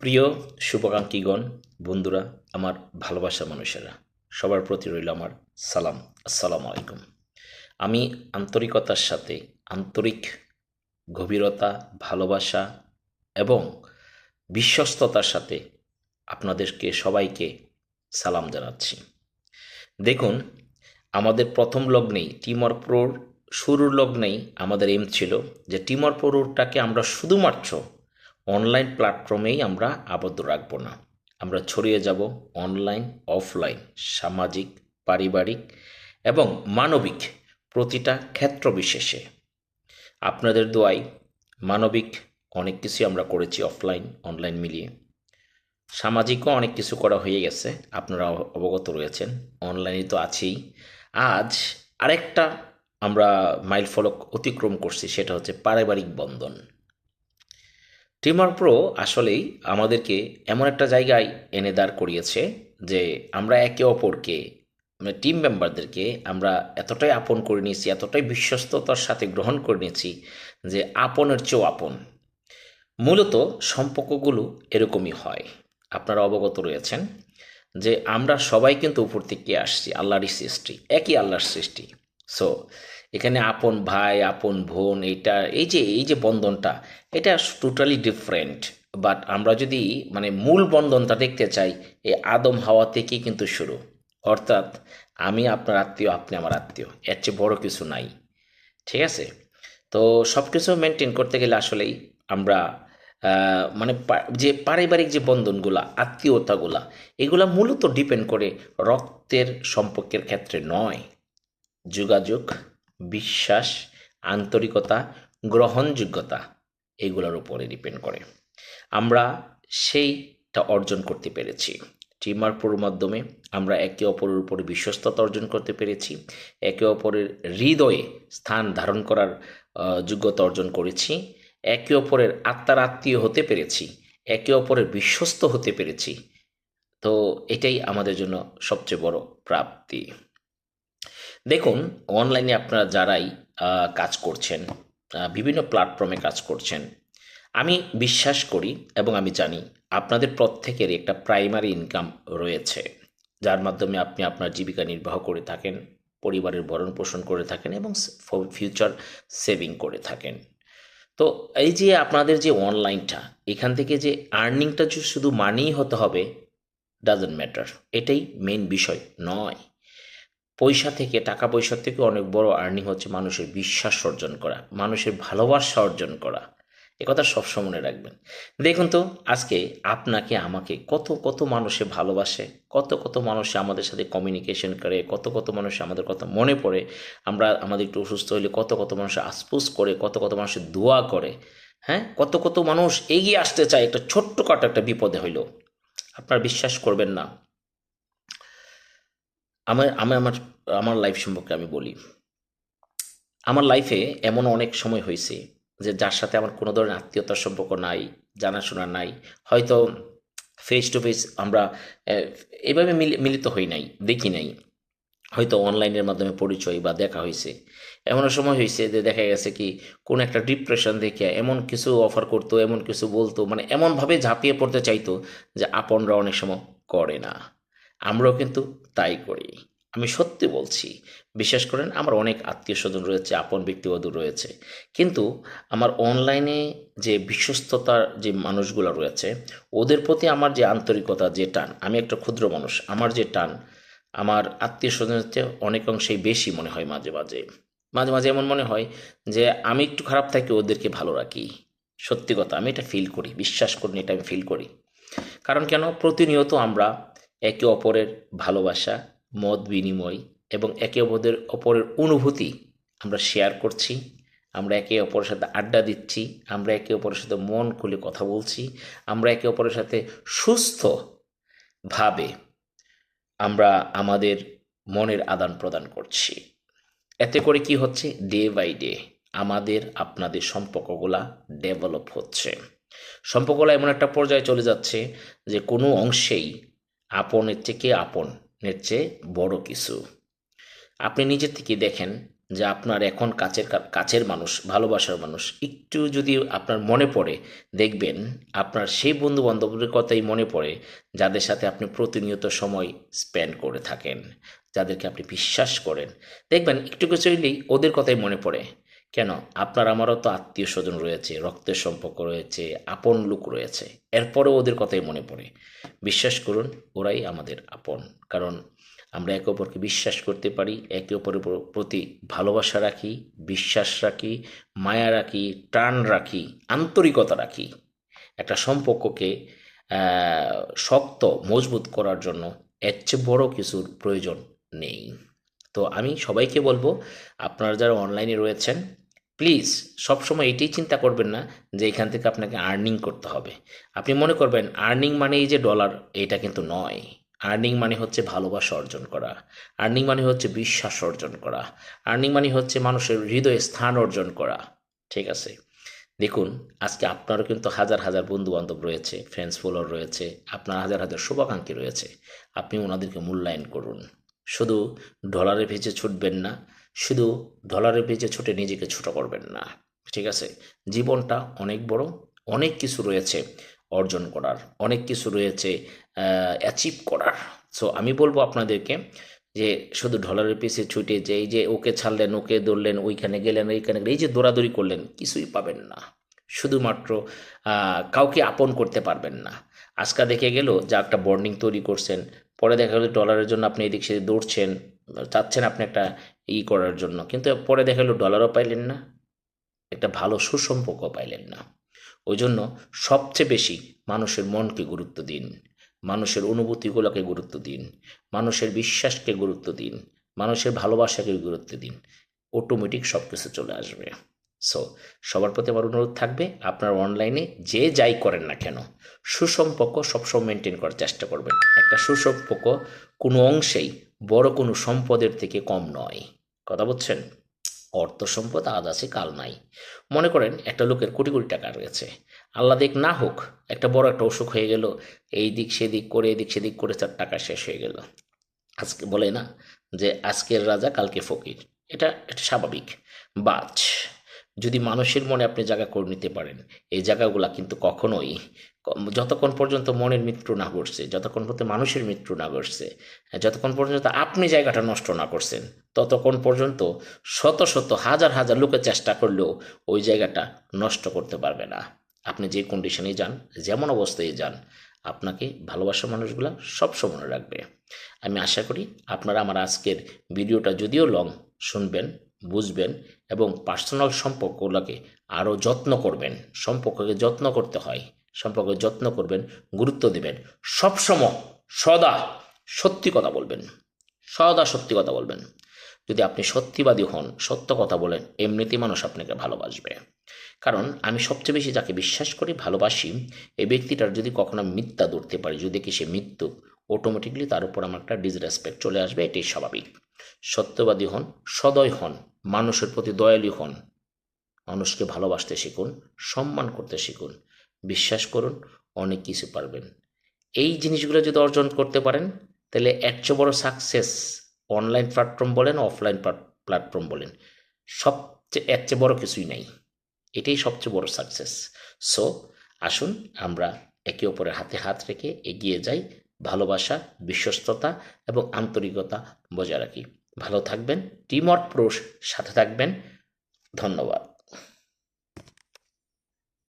প্রিয় শুভাকাঙ্ক্ষীগণ, বন্ধুরা, আমার ভালোবাসা মানুষেরা, সবার প্রতি রইল আমার সালাম। আসসালামু আলাইকুম। আমি আন্তরিকতার সাথে আন্তরিক গভীরতা, ভালোবাসা এবং বিশ্বস্ততার সাথে আপনাদেরকে সবাইকে সালাম জানাচ্ছি। দেখুন, আমাদের প্রথম লগ্নেই টিমর প্রোর, শুরুর লগ্নেই আমাদের এম ছিল যে টিমর প্রোরটাকে আমরা শুধুমাত্র অনলাইন প্ল্যাটফর্মেই আমরা আবদ্ধ রাখব না আমরা ছড়িয়ে যাব অনলাইন অফলাইন সামাজিক পারিবারিক এবং মানবিক প্রতিটা ক্ষেত্র বিশেষে আপনাদের দোয়ায় মানবিক অনেক কিছুই আমরা করেছি অফলাইন অনলাইন মিলিয়ে সামাজিকও অনেক কিছু করা হয়ে গেছে আপনারা অবগত রয়েছেন অনলাইনে তো আছেই আজ আরেকটা আমরা মাইল ফলক অতিক্রম করছি সেটা হচ্ছে পারিবারিক বন্ধন টিমার প্রো আসলেই আমাদেরকে এমন একটা জায়গায় এনে দাঁড় করিয়েছে যে আমরা একে অপরকে মানে টিম মেম্বারদেরকে আমরা এতটাই আপন করে নিয়েছি, এতটাই বিশ্বস্ততার সাথে গ্রহণ করে নিয়েছি যে আপনের চেয়েও আপন। মূলত সম্পর্কগুলো এরকমই হয়। আপনারা অবগত রয়েছেন যে আমরা সবাই কিন্তু উপর থেকে আসছি, আল্লাহরই সৃষ্টি, একই আল্লাহর সৃষ্টি। সো এখানে আপন ভাই, আপন বোন, এইটা, এই যে এই যে বন্ধনটা, এটা টোটালি ডিফারেন্ট বাট আমরা যদি মানে মূল বন্ধনটা দেখতে চাই, এই আদম হাওয়া থেকেই কিন্তু শুরু। অর্থাৎ আমি আপনার আত্মীয়, আপনি আমার আত্মীয়, এর চেয়ে বড় কিছু নাই। ঠিক আছে? তো সব কিছু মেনটেন করতে গেলে আসলেই আমরা মানে যে পারিবারিক যে বন্ধনগুলা, আত্মীয়তাগুলা, এগুলা মূলত ডিপেন্ড করে রক্তের সম্পর্কের ক্ষেত্রে নয়। যোগাযোগ বিশ্বাস, আন্তরিকতা, গ্রহণযোগ্যতা এগুলোর উপরে ডিপেন্ড করে। আমরা সেইটা অর্জন করতে পেরেছি। টিমার টিমারপুর মাধ্যমে আমরা একে অপরের উপরে বিশ্বস্ততা অর্জন করতে পেরেছি, একে অপরের হৃদয়ে স্থান ধারণ করার যোগ্যতা অর্জন করেছি, একে অপরের আত্মার আত্মীয় হতে পেরেছি, একে অপরের বিশ্বস্ত হতে পেরেছি। তো এটাই আমাদের জন্য সবচেয়ে বড় প্রাপ্তি। দেখুন অনলাইনে আপনারা যারাই কাজ করছেন বিভিন্ন প্ল্যাটফর্মে কাজ করছেন, আমি বিশ্বাস করি এবং আমি জানি আপনাদের প্রত্যেকের একটা প্রাইমারি ইনকাম রয়েছে, যার মাধ্যমে আপনি আপনার জীবিকা নির্বাহ করে থাকেন, পরিবারের ভরণ পোষণ করে থাকেন এবং ফিউচার সেভিং করে থাকেন। তো এই যে আপনাদের যে অনলাইনটা এখান থেকে যে আর্নিংটা শুধু মানিই হতে হবে ডাজন্ট ম্যাটার এটাই মেন বিষয় নয়। পয়সা থেকে, টাকা পয়সা থেকে অনেক বড় আর্নিং হচ্ছে মানুষের বিশ্বাস অর্জন করা, মানুষের ভালোবাসা অর্জন করা। এ কথা সবসময় মনে রাখবেন। দেখুন তো, আজকে আপনাকে, আমাকে কত কত মানুষে ভালোবাসে, কত কত মানুষে আমাদের সাথে কমিউনিকেশন করে, কত কত মানুষ আমাদের কথা মনে পড়ে, আমরা আমাদের একটু অসুস্থ হলে কত কত মানুষ আসপুস করে, কত কত মানুষের দোয়া করে হ্যাঁ? কত কত মানুষ এগিয়ে আসতে চায়, একটা ছোট্ট ছোট্টখাটো একটা বিপদে হইল। আপনার বিশ্বাস করবেন না। আমার আমি আমার আমার লাইফ সম্পর্কে আমি বলি। আমার লাইফে এমন অনেক সময় হয়েছে যে যার সাথে আমার কোনো ধরনের আত্মীয়তার সম্পর্ক নাই, জানাশোনা নাই, হয়তো ফেস টু ফেস আমরা এভাবে মিলি- মিলিত হই নাই, দেখি নাই। হয়তো অনলাইনের মাধ্যমে পরিচয় বা দেখা হয়েছে। এমন সময় হয়েছে যে দেখা গেছে কি, কোন একটা ডিপ্রেশন দেখে এমন কিছু অফার করতো, এমন কিছু বলতো মানে এমনভাবে ঝাঁপিয়ে পড়তে চাইতো যে আপনরা অনেক সময় করে না। আমরাও কিন্তু তাই করি। আমি সত্যি বলছি, বিশ্বাস করেন আমার অনেক আত্মীয় স্বজন রয়েছে, আপন ব্যক্তিবধূ রয়েছে। কিন্তু আমার অনলাইনে যে বিশ্বস্ততার যে মানুষগুলো রয়েছে, ওদের প্রতি আমার যে আন্তরিকতা, যে টান, আমি একটা ক্ষুদ্র মানুষ, আমার যে টান, আমার আত্মীয় স্বজনের চেয়ে অনেক অংশেই বেশি মনে হয় মাঝে মাঝে। মাঝে মাঝে এমন মনে হয় যে, আমি একটু খারাপ থাকি, ওদেরকে ভালো রাখি। সত্যি কথা, আমি এটা ফিল করি, বিশ্বাস করি, এটা আমি ফিল করি। কারণ কেন? প্রতিনিয়ত আমরা একে অপরের ভালোবাসা, মত বিনিময় এবং একে অপরের অপরের অনুভূতি আমরা শেয়ার করছি, আমরা একে অপরের সাথে আড্ডা দিচ্ছি, আমরা একে অপরের সাথে মন খুলে কথা বলছি, আমরা একে অপরের সাথে সুস্থভাবে আমরা আমাদের মনের আদান প্রদান করছি। এতে করে কি হচ্ছে? ডে বাই ডে আমাদের, আপনাদের সম্পর্কগুলা ডেভেলপ হচ্ছে। সম্পর্কগুলো এমন একটা পর্যায়ে চলে যাচ্ছে যে কোনো অংশেই আপনের থেকে আপনের চেয়ে বড় কিছু। আপনি নিজের থেকে দেখেন যে আপনার এখন কাছের কাছের মানুষ, ভালোবাসার মানুষ একটু যদি আপনার মনে পড়ে, দেখবেন আপনার সেই বন্ধু বান্ধবের কথাই মনে পড়ে, যাদের সাথে আপনি প্রতিনিয়ত সময় স্পেন্ড করে থাকেন, যাদেরকে আপনি বিশ্বাস করেন। দেখবেন একটু কিছু ওদের কথাই মনে পড়ে। কেন? আপনার আমারও তো আত্মীয় স্বজন রয়েছে, রক্তের সম্পর্ক রয়েছে, আপন লোক রয়েছে। এরপরেও ওদের কথাই মনে পড়ে। বিশ্বাস করুন, ওরাই আমাদের আপন। কারণ আমরা একে অপরকে বিশ্বাস করতে পারি, একে অপরের প্রতি ভালোবাসা রাখি, বিশ্বাস রাখি, মায়া রাখি, টান রাখি, আন্তরিকতা রাখি। একটা সম্পর্ককে শক্ত, মজবুত করার জন্য এর চেয়ে বড় কিছুর প্রয়োজন নেই। তো আমি সবাইকে বলব, আপনারা যারা অনলাইনে রয়েছেন প্লিজ সবসময় এটাই চিন্তা করবেন না যে এখান থেকে আপনাকে আর্নিং করতে হবে। আপনি মনে করবেন আর্নিং মানে এই যে ডলার এটা কিন্তু নয়। আর্নিং মানে হচ্ছে ভালোবাসা অর্জন করা। আর্নিং মানে হচ্ছে বিশ্বাস অর্জন করা। আর্নিং মানে হচ্ছে মানুষের হৃদয়ে স্থান অর্জন করা। ঠিক আছে? দেখুন, আজকে আপনারও কিন্তু হাজার হাজার বন্ধু বান্ধব রয়েছে ফ্রেন্ডস ফলোয়ার রয়েছে, আপনার হাজার হাজার শুভাকাঙ্ক্ষী রয়েছে। আপনি ওনাদেরকে মূল্যায়ন করুন। শুধু ডলারের পিছে ছুটবেন না শুধু ডলারের পেজে ছুটে নিজেকে ছোট করবেন না, ঠিক আছে? জীবনটা অনেক বড়, অনেক কিছু রয়েছে অর্জন করার, অনেক কিছু রয়েছে অ্যাচিভ করার। সো আমি বলব আপনাদেরকে যে শুধু ডলারের পিছে ছুটে যে এই যে ওকে ছাড়লেন, ওকে দৌড়লেন ওইখানে গেলেন ওইখানে এই যে দৌড়াদৌড়ি করলেন, কিছুই পাবেন না। শুধুমাত্র কাউকে আপন করতে পারবেন না। আজকা দেখে গেল যে একটা বন্ডিং তৈরি করছেন, পরে দেখা গেলো ডলারের জন্য আপনি এদিক সেদিক দৌড়ছেন চাচ্ছেন আপনি একটা ই করার জন্য। কিন্তু পরে দেখা গেলো ডলারও পাইলেন না, একটা ভালো সুসম্পর্ক পাইলেন না। ওই জন্য সবচেয়ে বেশি মানুষের মনকে গুরুত্ব দিন, মানুষের অনুভূতিগুলোকে গুরুত্ব দিন, মানুষের বিশ্বাসকে গুরুত্ব দিন, মানুষের ভালোবাসাকে গুরুত্ব দিন অটোমেটিক সব কিছু চলে আসবে। সো সবার প্রতি আমার অনুরোধ থাকবে, আপনার অনলাইনে যে যাই করেন না কেন সুসম্পর্ক সবসময় মেনটেন করার চেষ্টা করবেন। একটা সুসম্পর্ক কোনো অংশেই বড় কোনো সম্পদের থেকে কম নয়। কথা বলছেন? অর্থ সম্পদ আজ আছে, কাল নাই। মনে করেন একটা লোকের কোটি কোটি টাকা রয়েছে। আল্লাহ দেখ না হোক, একটা বড় একটা অসুখ হয়ে গেল, এই দিক সেদিক করে, এদিক সেদিক করে তার টাকা শেষ হয়ে গেল। আজকে বলে না যে আজকের রাজা, কালকে ফকির। এটা এটা স্বাভাবিক। বাট যদি মানুষের মনে আপনি জায়গা করে নিতে পারেন, এই জায়গাগুলা কিন্তু কখনোই যতক্ষণ পর্যন্ত মনের মৃত্যু না ঘটছে, যতক্ষণ পর্যন্ত মানুষের মৃত্যু না ঘটছে, যতক্ষণ পর্যন্ত আপনি জায়গাটা নষ্ট না করছেন, ততক্ষণ পর্যন্ত শত শত হাজার হাজার লোকের চেষ্টা করলেও ওই জায়গাটা নষ্ট করতে পারবে না। আপনি যে কন্ডিশনেই যান, যেমন অবস্থায় যান, আপনাকে ভালোবাসা মানুষগুলা সবসময় মনে রাখবে। আমি আশা করি আপনারা আমার আজকের ভিডিওটা যদিও লং শুনবেন বুঝবেন এবং পার্সোনাল সম্পর্কগুলোকে আরও যত্ন করবেন। সম্পর্ককে যত্ন করতে হয়। সম্পর্কে যত্ন করবেন, গুরুত্ব দেবেন। সবসময় সদা সত্যি কথা বলবেন। সদা সত্যি কথা বলবেন। যদি আপনি সত্যিবাদী হন, সত্য কথা বলেন, এমনিতেই মানুষ আপনাকে ভালোবাসবে। কারণ আমি সবচেয়ে বেশি যাকে বিশ্বাস করি, ভালোবাসি, এই ব্যক্তিটার যদি কখনো মিথ্যা ধরতে পারি, যদি কি সে মৃত্যু অটোমেটিকলি তার উপর আমার একটা ডিসরেসপেক্ট চলে আসবে, এটাই স্বাভাবিক। সত্যবাদী হন, সদয় হন মানুষের প্রতি দয়ালু হন। মানুষকে ভালোবাসতে শিখুন, সম্মান করতে শিখুন, বিশ্বাস করুন, অনেক কিছু পারবেন। এই জিনিসগুলো যদি অর্জন করতে পারেন, তাহলে এর চেয়ে বড় সাকসেস অনলাইন প্ল্যাটফর্ম বলেন অফলাইন প্ল্যাটফর্ম বলেন, সবচেয়ে, এর চেয়ে বড় কিছুই নাই। এটাই সবচেয়ে বড় সাকসেস সো আসুন আমরা একে অপরের হাতে হাত রেখে এগিয়ে যাই, ভালোবাসা, বিশ্বস্ততা এবং আন্তরিকতা বজায় রাখি। ভালো থাকবেন টিমট প্রোস সাথে থাকবেন। ধন্যবাদ।